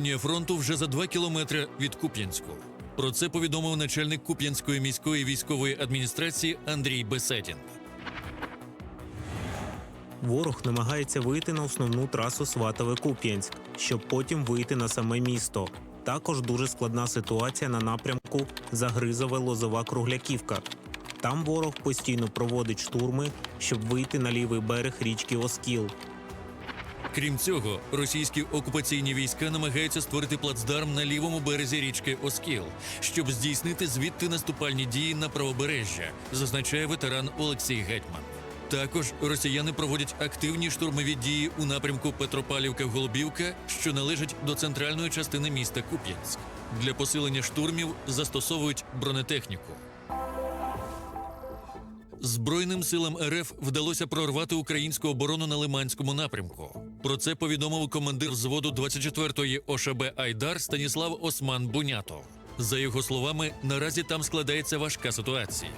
Лінія фронту вже за два кілометри від Куп'янську. Про це повідомив начальник Куп'янської міської військової адміністрації Андрій Беседін. Ворог намагається вийти на основну трасу Сватове-Куп'янськ, щоб потім вийти на саме місто. Також дуже складна ситуація на напрямку Загризове Лозова Кругляківка. Там ворог постійно проводить штурми, щоб вийти на лівий берег річки Оскіл. Крім цього, російські окупаційні війська намагаються створити плацдарм на лівому березі річки Оскіл, щоб здійснити звідти наступальні дії на правобережжя, зазначає ветеран Олексій Гетьман. Також росіяни проводять активні штурмові дії у напрямку Петропавлівка-Голубівка, що належить до центральної частини міста Куп'янськ. Для посилення штурмів застосовують бронетехніку. Збройним силам РФ вдалося прорвати українську оборону на Лиманському напрямку. Про це повідомив командир взводу 24-ї ОШБ Айдар Станіслав Осман Бунятов. За його словами, наразі там складається важка ситуація.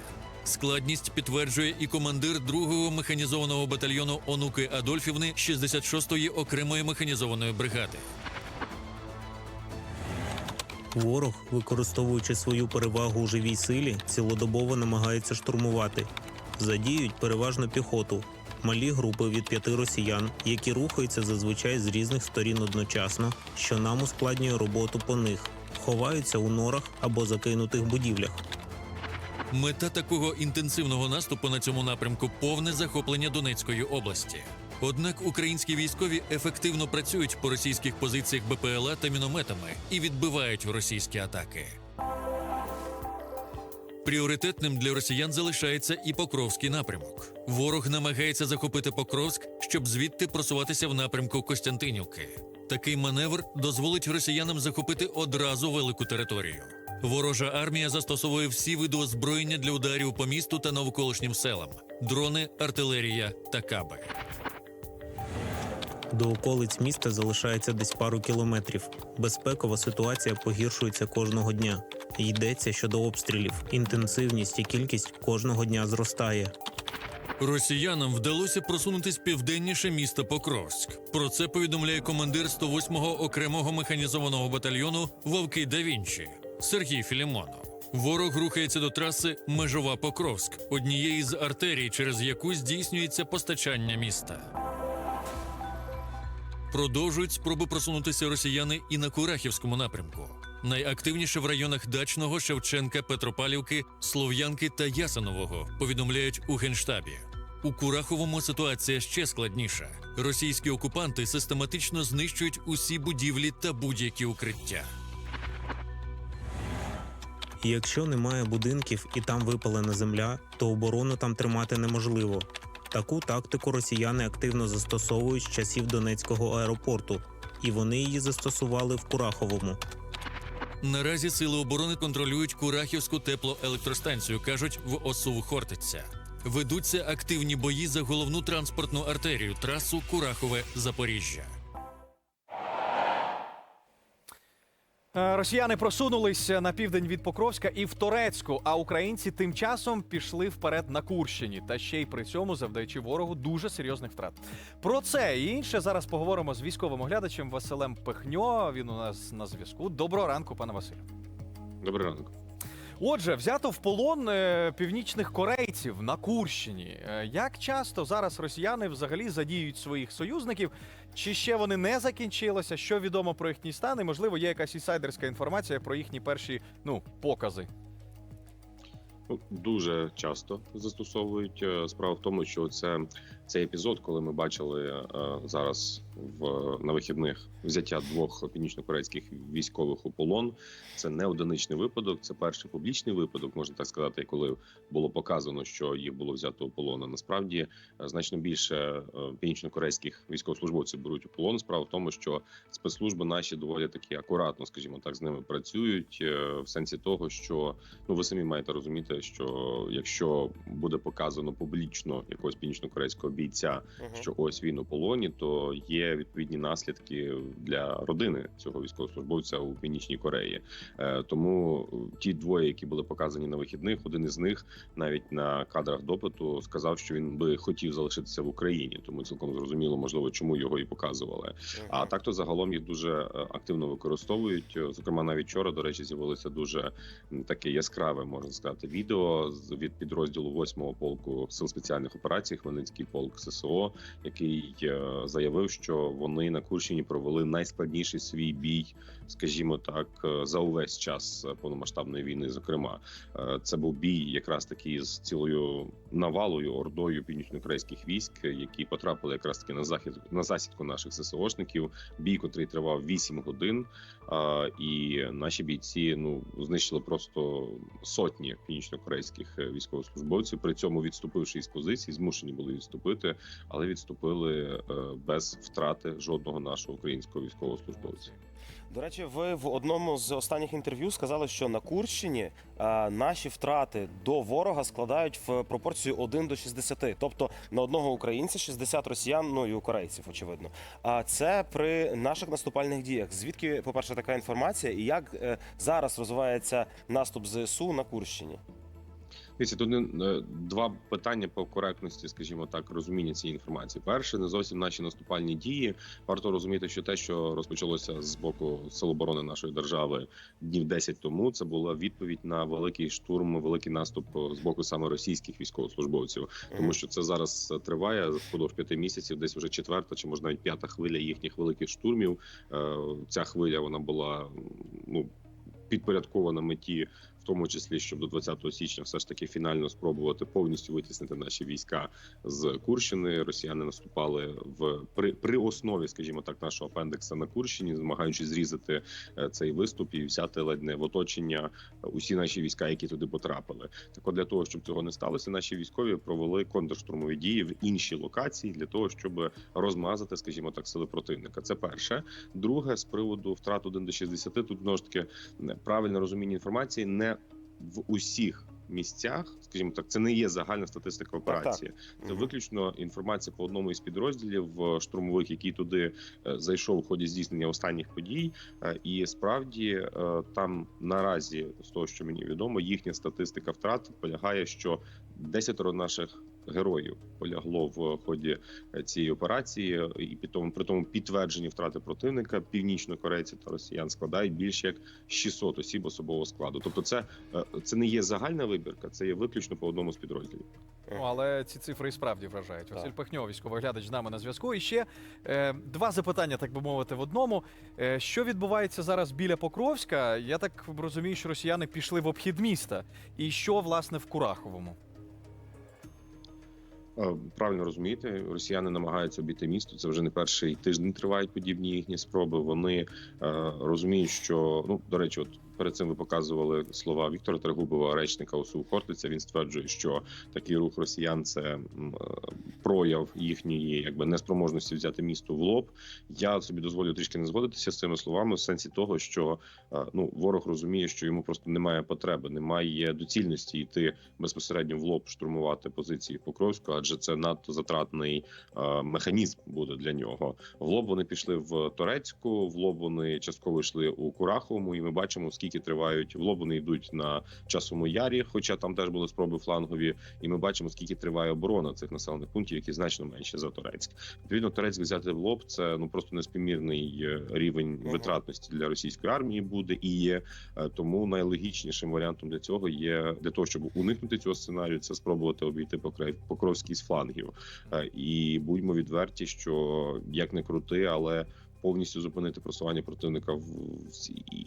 Складність підтверджує і командир 2-го механізованого батальйону Онуки Адольфівни 66-ї окремої механізованої бригади. Ворог, використовуючи свою перевагу у живій силі, цілодобово намагається штурмувати. Задіють переважно піхоту, малі групи від п'яти росіян, які рухаються зазвичай з різних сторін одночасно, що нам ускладнює роботу по них, ховаються у норах або закинутих будівлях. Мета такого інтенсивного наступу на цьому напрямку повне захоплення Донецької області. Однак українські військові ефективно працюють по російських позиціях БПЛА та мінометами і відбивають російські атаки. Пріоритетним для росіян залишається і Покровський напрямок. Ворог намагається захопити Покровськ, щоб звідти просуватися в напрямку Костянтинівки. Такий маневр дозволить росіянам захопити одразу велику територію. Ворожа армія застосовує всі види озброєння для ударів по місту та навколишнім селам: дрони, артилерія та каби. До околиць міста залишається десь пару кілометрів. Безпекова ситуація погіршується кожного дня. Йдеться щодо обстрілів. Інтенсивність і кількість кожного дня зростає. Росіянам вдалося просунутись південніше міста Покровськ. Про це повідомляє командир 108-го окремого механізованого батальйону Вовки да Вінчі Сергій Філімонов. Ворог рухається до траси Межова Покровськ, однієї з артерій, через яку здійснюється постачання міста. Продовжують спроби просунутися росіяни і на Курахівському напрямку. Найактивніше в районах Дачного, Шевченка, Петропалівки, Слов'янки та Ясинового повідомляють у генштабі. У Кураховому ситуація ще складніша. Російські окупанти систематично знищують усі будівлі та будь-які укриття. Якщо немає будинків і там випалена земля, то оборону там тримати неможливо. Таку тактику росіяни активно застосовують з часів Донецького аеропорту, і вони її застосували в Кураховому. Наразі сили оборони контролюють Курахівську теплоелектростанцію, кажуть в ОСУ Хортиця. Ведуться активні бої за головну транспортну артерію трасу Курахове Запоріжжя. Росіяни просунулися на південь від Покровська і в Торецьку, а українці тим часом пішли вперед на Курщині, та ще й при цьому завдаючи ворогу дуже серйозних втрат. Про це і інше зараз поговоримо з військовим оглядачем Василем Пехньо. Він у нас на зв'язку. Доброго ранку, пане Василю. Доброго ранок. Отже, взято в полон е, північних корейців на Курщині. Е, Як часто зараз росіяни взагалі задіють своїх союзників? Чи ще вони не закінчилися? Що відомо про їхній стан? І можливо є якась інсайдерська інформація про їхні перші ну покази. Дуже часто застосовують. Е, Справа в тому, що це цей епізод, коли ми бачили е, зараз в на вихідних взяття двох північно-корейських військових у полон. Це не одиничний випадок. Це перший публічний випадок, можна так сказати, коли було показано, що їх було взято у полон. А Насправді е, значно більше е, північно-корейських військовослужбовців беруть у полон. Справа в тому, що спецслужби наші доволі таки акуратно, скажімо так, з ними працюють в сенсі того, що ну ви самі маєте розуміти, що якщо буде показано публічно якогось північно-корейського бійця, Мгм. що ось він у полоні, то є відповідні наслідки для родини цього військовослужбовця у північній Кореї. Е, Тому е, ті двоє, які були показані на вихідних, один із них навіть на кадрах допиту сказав, що він би хотів залишитися в Україні, тому цілком зрозуміло, можливо, чому його і показували. А так то загалом їх дуже е, активно використовують. Зокрема, навіть вчора, до речі, з'явилося дуже таке яскраве, можна сказати, відео від підрозділу 8-го полку сил спеціальних операцій Хмельницький полк ССО, який е, заявив, що вони на Курщині провели найскладніший свій бій, скажімо так, е, за увесь час повномасштабної війни. Зокрема, Е, це був бій якраз таки з цілою навалою ордою північнокорейських військ, які потрапили якраз таки на захід на засідку наших ССОшників. Бій, котрий тривав 8 годин. А, і наші бійці ну знищили просто сотні північнокорейських е, військовослужбовців. При цьому відступивши із позицій, змушені були відступити, але відступили е, без втрати жодного нашого українського військовослужбовця. До речі, ви в одному з останніх інтерв'ю сказали, що на Курщині е, наші втрати до ворога складають в пропорцію 1 до 60. Тобто на одного українця 60 росіян, ну і корейців, очевидно. А це при наших наступальних діях. Звідки, по-перше, така інформація, і як е, зараз розвивається наступ ЗСУ на Курщині? Дивіться, тут е, два питання по коректності, скажімо так, розуміння цієї інформації. Перше, не зовсім наші наступальні дії. Варто розуміти, що те, що розпочалося з боку Сил оборони нашої держави днів 10 тому, це була відповідь на великий штурм, великий наступ з боку саме російських військовослужбовців, тому що це зараз триває впродовж п'яти місяців, десь вже четверта чи може навіть п'ята хвиля їхніх великих штурмів. Е, Ця хвиля вона була ну підпорядкована меті в тому числі, щоб до 20 січня все ж таки фінально спробувати повністю витіснити наші війська з Курщини. Росіяни наступали в при, при основі, скажімо так, нашого апендекса на Курщині, намагаючись зрізати е, цей виступ і взяти ледь не в оточення усі наші війська, які туди потрапили. Так от для того, щоб цього не сталося, наші військові провели контрштурмові дії в інші локації для того, щоб розмазати, скажімо так, сили противника. Це перше. Друге, з приводу втрат 1 до 60, тут знову ж таки правильне розуміння інформації не в усіх місцях, скажімо так, це не є загальна статистика операції. Це Мгм. виключно інформація по одному із підрозділів е, штурмових, який туди е, зайшов у ході здійснення останніх подій. Е, І справді там наразі, з того, що мені відомо, їхня статистика втрат полягає, що десятеро наших героїв полягло в ході цієї операції, і при тому, при тому підтверджені втрати противника північнокорейці та росіян складають більше як 600 осіб особового складу. Тобто, це, е, це не є загальна вибірка, це є виключно по одному з підрозділів. Ну, але ці цифри і справді вражають. Василь. Пахньо, військовий глядач з нами на зв'язку. І ще е, два запитання, так би мовити, в одному. Е, що відбувається зараз біля Покровська? Я так розумію, що росіяни пішли в обхід міста. І що, власне, в Кураховому? Е, Правильно розумієте, росіяни намагаються обійти місто. Це вже не перший тиждень тривають подібні їхні спроби. Вони е, розуміють, що ну до речі, от перед цим ви показували слова Віктора Трегубова, речника ОСУ Хортиця. Він стверджує, що такий рух росіян це е, прояв їхньої якби неспроможності взяти місто в лоб. Я собі дозволю трішки не згодитися з цими словами в сенсі того, що е, ну ворог розуміє, що йому просто немає потреби, немає доцільності йти безпосередньо в лоб штурмувати позиції Покровську, адже це надто затратний е, механізм буде для нього. В лоб вони пішли в Торецьку, в лоб вони частково йшли у Кураховому, і ми бачимо, скільки тривають в лоб. Вони йдуть на часовому ярі, хоча там теж були спроби флангові, і ми бачимо, скільки триває оборона цих населених пунктів, які значно менші за Торецьк. Відповідно, Торецьк взяти в лоб це ну просто неспівмірний е, рівень витратності для російської армії буде і є. Е, Тому найлогічнішим варіантом для цього є для того, щоб уникнути цього сценарію, це спробувати обійти Покров- Покровський з флангів. Е, І будьмо відверті, що як не крути, але повністю зупинити просування противника в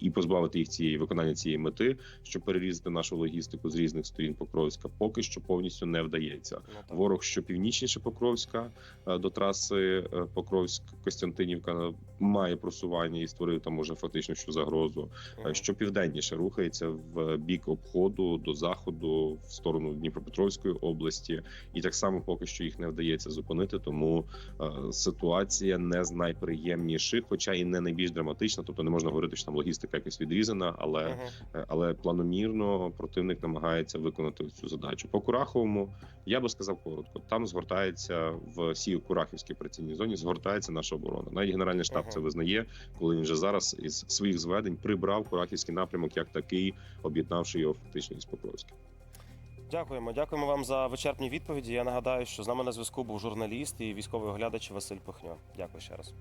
і позбавити їх цієї виконання цієї мети, щоб перерізати нашу логістику з різних сторін Покровська, поки що повністю не вдається. Ну. Ворог, що північніше Покровська е, до траси Покровськ Костянтинівка має просування і створив там уже фактично що загрозу. Е, Що південніше рухається в бік обходу до заходу в сторону Дніпропетровської області, і так само поки що їх не вдається зупинити. Тому е, ситуація не з найприємніших. Найменших, хоча і не найбільш драматична. Тобто не можна говорити, що там логістика якось відрізана, але Мгм. Е, але планомірно противник намагається виконати цю задачу. По Кураховому я би сказав коротко. Там згортається в всій Курахівській операційній зоні. Згортається наша оборона. Навіть генеральний штаб Ага. це визнає, коли він вже зараз із своїх зведень прибрав Курахівський напрямок як такий, об'єднавши його фактично із Покровським. Дякуємо, дякуємо вам за вичерпні відповіді. Я нагадаю, що з нами на зв'язку був журналіст і військовий оглядач Василь Пихньо. Дякую ще раз.